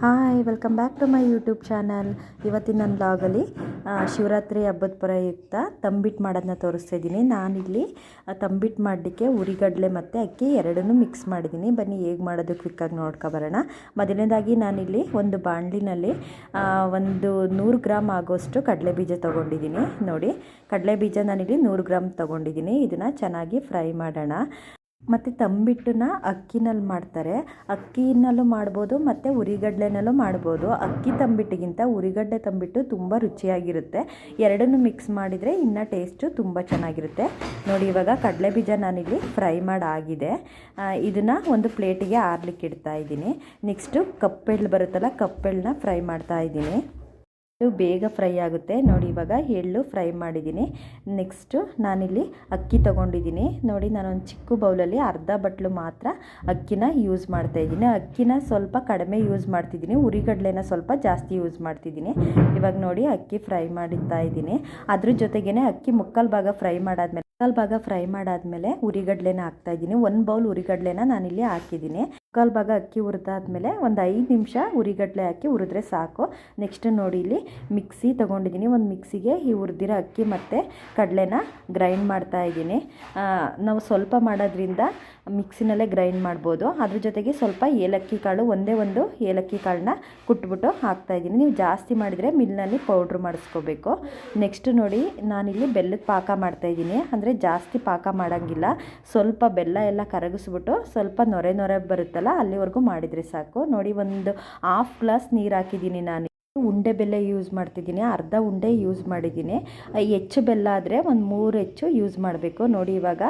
Hi welcome back to my YouTube channel ಇವತ್ತಿನ ನನ್ನ ಲಾಗಲ್ಲಿ ಶಿವರಾತ್ರಿ ಹಬ್ಬದ ಪ್ರಯುಕ್ತ ತಂಬಿಟ್ಟು ಮಾಡೋದನ್ನ ತೋರಿಸ್ತಾ ಇದ್ದೀನಿ ನಾನಿಲ್ಲಿ ತಂಬಿಟ್ಟು ಮಾಡಲಿಕ್ಕೆ ಉರಿಗಡಲೆ ಮತ್ತು ಅಕ್ಕಿ ಎರಡನ್ನೂ ಮಿಕ್ಸ್ ಮಾಡಿದ್ದೀನಿ. ಬನ್ನಿ ಹೇಗೆ ಮಾಡೋದು ಕ್ವಿಕ್ಕಾಗಿ ನೋಡ್ಕೊಬರೋಣ ಮೊದಲನೇದಾಗಿ ನಾನಿಲ್ಲಿ ಒಂದು ಬಾಣಲಿನಲ್ಲಿ ಒಂದು ನೂರು ಗ್ರಾಮ್ ಆಗೋಷ್ಟು ಕಡಲೆ ಬೀಜ ತೊಗೊಂಡಿದ್ದೀನಿ. ನೋಡಿ, ಕಡಲೆ ಬೀಜ ನಾನಿಲ್ಲಿ ನೂರು ಗ್ರಾಮ್ ತೊಗೊಂಡಿದ್ದೀನಿ. ಇದನ್ನು ಚೆನ್ನಾಗಿ ಫ್ರೈ ಮಾಡೋಣ. ಮತ್ತು ತಂಬಿಟ್ಟನ್ನ ಅಕ್ಕಿನಲ್ಲಿ ಮಾಡ್ತಾರೆ. ಅಕ್ಕಿನಲ್ಲೂ ಮಾಡ್ಬೋದು, ಮತ್ತು ಉರಿಗಡ್ಲೆನಲ್ಲೂ ಮಾಡ್ಬೋದು. ಅಕ್ಕಿ ತಂಬಿಟ್ಟಿಗಿಂತ ಹುರಿಗಡ್ಲೆ ತಂಬಿಟ್ಟು ತುಂಬ ರುಚಿಯಾಗಿರುತ್ತೆ. ಎರಡನ್ನೂ ಮಿಕ್ಸ್ ಮಾಡಿದರೆ ಇನ್ನು ಟೇಸ್ಟು ತುಂಬ ಚೆನ್ನಾಗಿರುತ್ತೆ. ನೋಡಿ, ಇವಾಗ ಕಡಲೆ ಬೀಜ ನಾನಿಲ್ಲಿ ಫ್ರೈ ಮಾಡಾಗಿದೆ. ಇದನ್ನು ಒಂದು ಪ್ಲೇಟಿಗೆ ಆರ್ಲಿಕ್ಕೆ ಇಡ್ತಾ ಇದ್ದೀನಿ. ನೆಕ್ಸ್ಟು ಕಪ್ಪೆಳ್ಳು ಬರುತ್ತಲ್ಲ ಕಪ್ಪೆಳ್ಳನ್ನ ಫ್ರೈ ಮಾಡ್ತಾ ಇದ್ದೀನಿ. ಇದು ಬೇಗ ಫ್ರೈ ಆಗುತ್ತೆ. ನೋಡಿ, ಇವಾಗ ಎಳ್ಳು ಫ್ರೈ ಮಾಡಿದ್ದೀನಿ. ನೆಕ್ಸ್ಟು ನಾನಿಲ್ಲಿ ಅಕ್ಕಿ ತೊಗೊಂಡಿದ್ದೀನಿ. ನೋಡಿ, ನಾನೊಂದು ಚಿಕ್ಕ ಬೌಲಲ್ಲಿ ಅರ್ಧ ಬಟ್ಲು ಮಾತ್ರ ಅಕ್ಕಿನ ಯೂಸ್ ಮಾಡ್ತಾ ಇದ್ದೀನಿ. ಅಕ್ಕಿನ ಸ್ವಲ್ಪ ಕಡಿಮೆ ಯೂಸ್ ಮಾಡ್ತಿದ್ದೀನಿ. ಉರಿಗಡ್ಲೆನ ಸ್ವಲ್ಪ ಜಾಸ್ತಿ ಯೂಸ್ ಮಾಡ್ತಿದ್ದೀನಿ. ಇವಾಗ ನೋಡಿ, ಅಕ್ಕಿ ಫ್ರೈ ಮಾಡುತ್ತಾ ಇದ್ದೀನಿ. ಅದ್ರ ಜೊತೆಗೇ ಅಕ್ಕಿ ಮುಕ್ಕಲ್ ಭಾಗ ಫ್ರೈ ಮಾಡಾದ್ಮೇಲೆ ಮುಕ್ಕಾಲು ಭಾಗ ಫ್ರೈ ಮಾಡಾದ್ಮೇಲೆ ಉರಿಗಡ್ಲೆನ ಹಾಕ್ತಾ ಇದ್ದೀನಿ. ಒಂದು ಬೌಲ್ ಉರಿಗಡ್ಲೆನ ನಾನಿಲ್ಲಿ ಹಾಕಿದ್ದೀನಿ. ಮುಕ್ಕಾಲು ಭಾಗ ಅಕ್ಕಿ ಹುರಿದಾದ್ಮೇಲೆ ಒಂದು ಐದು ನಿಮಿಷ ಉರಿಗಡ್ಲೆ ಹಾಕಿ ಹುರಿದ್ರೆ ಸಾಕು. ನೆಕ್ಸ್ಟ್ ನೋಡಿ ಇಲ್ಲಿ ಮಿಕ್ಸಿ ತೊಗೊಂಡಿದ್ದೀನಿ. ಒಂದು ಮಿಕ್ಸಿಗೆ ಈ ಹುರಿದಿರೋ ಅಕ್ಕಿ ಮತ್ತು ಕಡಲೆನ ಗ್ರೈಂಡ್ ಮಾಡ್ತಾ ಇದ್ದೀನಿ. ನಾವು ಸ್ವಲ್ಪ ಮಾಡೋದ್ರಿಂದ ಮಿಕ್ಸಿನಲ್ಲೇ ಗ್ರೈಂಡ್ ಮಾಡ್ಬೋದು. ಅದ್ರ ಜೊತೆಗೆ ಸ್ವಲ್ಪ ಏಲಕ್ಕಿ ಕಾಳು, ಒಂದೇ ಒಂದು ಏಲಕ್ಕಿ ಕಾಳನ್ನ ಕುಟ್ಬಿಟ್ಟು ಹಾಕ್ತಾ ಇದ್ದೀನಿ. ನೀವು ಜಾಸ್ತಿ ಮಾಡಿದರೆ ಮಿಲ್ನಲ್ಲಿ ಪೌಡ್ರ್ ಮಾಡಿಸ್ಕೋಬೇಕು. ನೆಕ್ಸ್ಟ್ ನೋಡಿ ನಾನಿಲ್ಲಿ ಬೆಲ್ಲದ ಪಾಕ ಮಾಡ್ತಾ ಇದ್ದೀನಿ. ಅಂದರೆ ಜಾಸ್ತಿ ಪಾಕ ಮಾಡೋಂಗಿಲ್ಲ. ಸ್ವಲ್ಪ ಬೆಲ್ಲ ಎಲ್ಲ ಕರಗಿಸ್ಬಿಟ್ಟು ಸ್ವಲ್ಪ ನೊರೆ ನೊರೆ ಬರುತ್ತಲ್ಲ ಅಲ್ಲಿವರೆಗೂ ಮಾಡಿದರೆ ಸಾಕು. ನೋಡಿ ಒಂದು ಹಾಫ್ ಗ್ಲಾಸ್ ನೀರು ಹಾಕಿದ್ದೀನಿ ನಾನು. ಉಂಡೆ ಬೆಲ್ಲ ಯೂಸ್ ಮಾಡ್ತಿದ್ದೀನಿ. ಅರ್ಧ ಉಂಡೆ ಯೂಸ್ ಮಾಡಿದ್ದೀನಿ. ಹೆಚ್ಚು ಬೆಲ್ಲ ಆದರೆ ಒಂದು ಮೂರು ಹೆಚ್ಚು ಯೂಸ್ ಮಾಡಬೇಕು. ನೋಡಿ ಇವಾಗ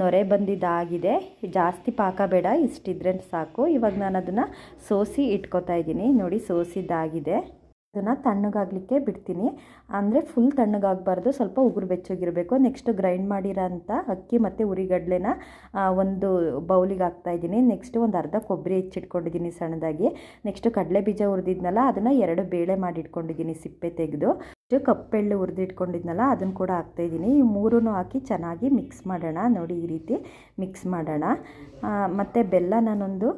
ನೊರೆ ಬಂದಿದ್ದಾಗಿದೆ ಜಾಸ್ತಿ ಪಾಕ ಬೇಡ, ಇಷ್ಟಿದ್ರೆ ಸಾಕು. ಇವಾಗ ನಾನು ಅದನ್ನು ಸೋಸಿ ಇಟ್ಕೋತಾ ಇದ್ದೀನಿ. ನೋಡಿ ಸೋಸಿದ್ದಾಗಿದೆ. ಅದನ್ನು ತಣ್ಣಗಾಗಲಿಕ್ಕೆ ಬಿಡ್ತೀನಿ. ಅಂದರೆ ಫುಲ್ ತಣ್ಣಗಾಗಬಾರ್ದು, ಸ್ವಲ್ಪ ಉಗುರು ಬೆಚ್ಚಗಿರಬೇಕು. ನೆಕ್ಸ್ಟ್ ಗ್ರೈಂಡ್ ಮಾಡಿರೋಂಥ ಅಕ್ಕಿ ಮತ್ತು ಉರಿಗಡ್ಲೆನ ಒಂದು ಬೌಲಿಗೆ ಹಾಕ್ತಾ ಇದ್ದೀನಿ. ನೆಕ್ಸ್ಟ್ ಒಂದು ಅರ್ಧ ಕೊಬ್ಬರಿ ಹೆಚ್ಚಿಟ್ಕೊಂಡಿದ್ದೀನಿ ಸಣ್ಣದಾಗಿ. ನೆಕ್ಸ್ಟ್ ಕಡಲೆ ಬೀಜ ಹುರಿದಿದ್ನಲ್ಲ, ಅದನ್ನು ಎರಡು ಬೇಳೆ ಮಾಡಿಟ್ಕೊಂಡಿದ್ದೀನಿ ಸಿಪ್ಪೆ ತೆಗೆದು. ಕಪ್ಪೆಳ್ಳು ಹುರಿದಿಟ್ಕೊಂಡಿದ್ನಲ್ಲ ಅದನ್ನು ಕೂಡ ಹಾಕ್ತಾ ಇದ್ದೀನಿ ಈ ಮೂರೂ ಹಾಕಿ ಚೆನ್ನಾಗಿ ಮಿಕ್ಸ್ ಮಾಡೋಣ. ನೋಡಿ ಈ ರೀತಿ ಮಿಕ್ಸ್ ಮಾಡೋಣ. ಮತ್ತು ಬೆಲ್ಲ ನಾನೊಂದು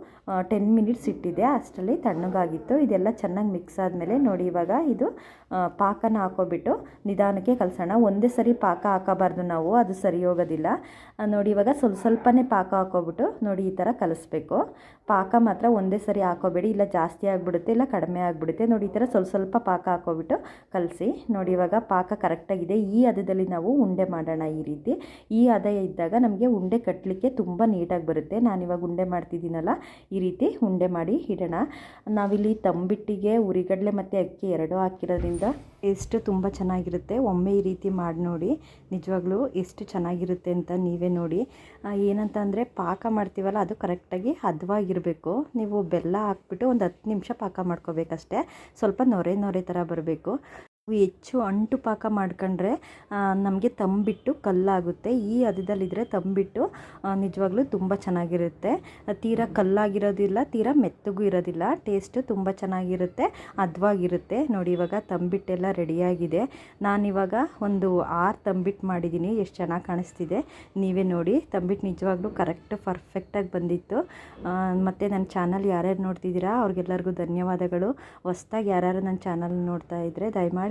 ಟೆನ್ ಮಿನಿಟ್ಸ್ ಇಟ್ಟಿದ್ದೆ. ಅಷ್ಟರಲ್ಲಿ ತಣ್ಣಗಾಗಿತ್ತು. ಇದೆಲ್ಲ ಚೆನ್ನಾಗಿ ಮಿಕ್ಸ್ ಆದಮೇಲೆ ನೋಡಿ ಇವಾಗ ಇದು ಪಾಕನ ಹಾಕೋಬಿಟ್ಟು ನಿಧಾನಕ್ಕೆ ಕಲಸೋಣ. ಒಂದೇ ಸರಿ ಪಾಕ ಹಾಕಬಾರ್ದು ನಾವು. ಅದು ಸರಿ ಹೋಗೋದಿಲ್ಲ. ನೋಡಿ ಇವಾಗ ಸ್ವಲ್ಪ ಸ್ವಲ್ಪನೇ ಪಾಕ ಹಾಕೋಬಿಟ್ಟು ನೋಡಿ ಈ ಥರ ಕಲಿಸ್ಬೇಕು. ಪಾಕ ಮಾತ್ರ ಒಂದೇ ಸರಿ ಹಾಕೋಬೇಡಿ. ಇಲ್ಲ ಜಾಸ್ತಿ ಆಗಿಬಿಡುತ್ತೆ, ಇಲ್ಲ ಕಡಿಮೆ ಆಗಿಬಿಡುತ್ತೆ. ನೋಡಿ ಈ ಥರ ಸ್ವಲ್ಪ ಸ್ವಲ್ಪ ಪಾಕ ಹಾಕೋಬಿಟ್ಟು ಕಲಸಿ. ನೋಡಿ, ಇವಾಗ ಪಾಕ ಕರೆಕ್ಟಾಗಿದೆ. ಈ ಹದದಲ್ಲಿ ನಾವು ಉಂಡೆ ಮಾಡೋಣ ಈ ರೀತಿ. ಈ ಹದ ಇದ್ದಾಗ ನಮಗೆ ಉಂಡೆ ಕಟ್ಟಲಿಕ್ಕೆ ತುಂಬ ನೀಟಾಗಿ ಬರುತ್ತೆ. ನಾನಿವಾಗ ಉಂಡೆ ಮಾಡ್ತಿದ್ದೀನಲ್ಲ, ಈ ರೀತಿ ಉಂಡೆ ಮಾಡಿ ಇಡೋಣ. ನಾವಿಲ್ಲಿ ತಂಬಿಟ್ಟಿಗೆ ಉರಿಗಡಲೆ ಮತ್ತು ಅಕ್ಕಿ ಎರಡೂ ಹಾಕಿರೋದ್ರಿಂದ ಎಷ್ಟು ತುಂಬ ಚೆನ್ನಾಗಿರುತ್ತೆ. ಒಮ್ಮೆ ಈ ರೀತಿ ಮಾಡಿ ನೋಡಿ, ನಿಜವಾಗ್ಲೂ ಎಷ್ಟು ಚೆನ್ನಾಗಿರುತ್ತೆ ಅಂತ ನೀವೇ ನೋಡಿ. ಏನಂತ ಅಂದರೆ ಪಾಕ ಮಾಡ್ತೀವಲ್ಲ, ಅದು ಕರೆಕ್ಟಾಗಿ ಹದವಾಗಿರಬೇಕು. ನೀವು ಬೆಲ್ಲ ಹಾಕ್ಬಿಟ್ಟು ಒಂದು ಹತ್ತು ನಿಮಿಷ ಪಾಕ ಮಾಡ್ಕೋಬೇಕಷ್ಟೇ. ಸ್ವಲ್ಪ ನೊರೆ ನೊರೆ ಥರ ಬರಬೇಕು. ಹೆಚ್ಚು ಅಂಟು ಪಾಕ ಮಾಡ್ಕೊಂಡ್ರೆ ನಮಗೆ ತಂಬಿಟ್ಟು ಕಲ್ಲಾಗುತ್ತೆ. ಈ ಹದದಲ್ಲಿದ್ದರೆ ತಂಬಿಟ್ಟು ನಿಜವಾಗ್ಲೂ ತುಂಬ ಚೆನ್ನಾಗಿರುತ್ತೆ. ತೀರಾ ಕಲ್ಲಾಗಿರೋದಿಲ್ಲ ತೀರಾ ಮೆತ್ತಗೂ ಇರೋದಿಲ್ಲ. ಟೇಸ್ಟು ತುಂಬ ಚೆನ್ನಾಗಿರುತ್ತೆ ಅದ್ವಾಗಿರುತ್ತೆ. ನೋಡಿ ಇವಾಗ ತಂಬಿಟ್ಟೆಲ್ಲ ರೆಡಿಯಾಗಿದೆ. ನಾನಿವಾಗ ಒಂದು ಆರು ತಂಬಿಟ್ಟು ಮಾಡಿದ್ದೀನಿ ಎಷ್ಟು ಚೆನ್ನಾಗಿ ಕಾಣಿಸ್ತಿದೆ. ನೀವೇ ನೋಡಿ ತಂಬಿಟ್ಟು ನಿಜವಾಗ್ಲೂ ಕರೆಕ್ಟ್ ಪರ್ಫೆಕ್ಟಾಗಿ ಬಂದಿತ್ತು. ಮತ್ತು ನನ್ನ ಚಾನಲ್ ಯಾರ್ಯಾರು ನೋಡ್ತಿದ್ದೀರಾ ಅವ್ರಿಗೆಲ್ಲರಿಗೂ ಧನ್ಯವಾದಗಳು. ಹೊಸ್ದಾಗಿ ಯಾರ್ಯಾರು ನನ್ನ ಚಾನಲ್ ನೋಡ್ತಾ ಇದ್ದರೆ ದಯಮಾಡಿ